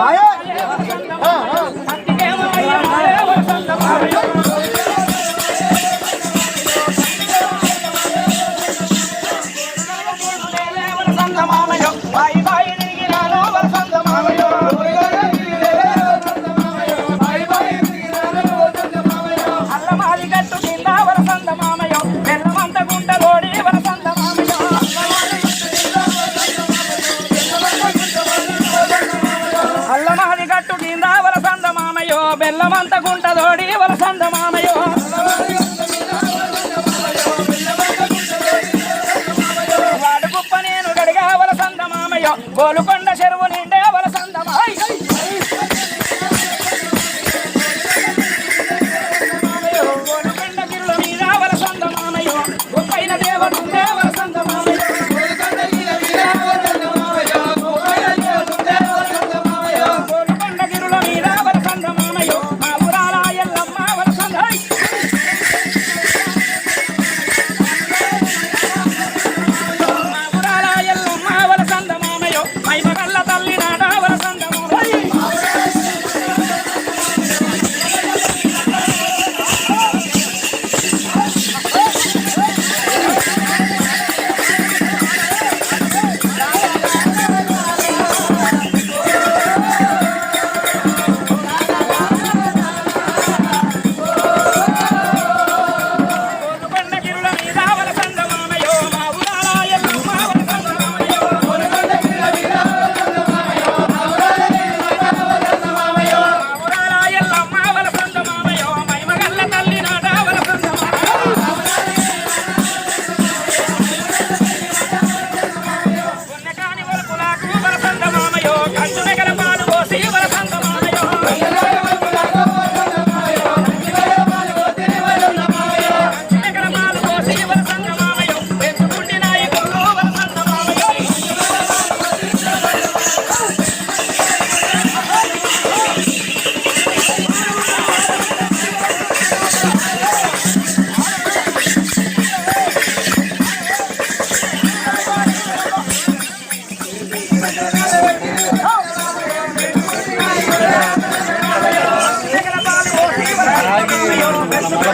Fire! పిల్లమంత గుంటదోడి వలసంద మామయో వాడు కుప్ప నేను గడిగా వలసంద మామయో కోలుకొని Thank you.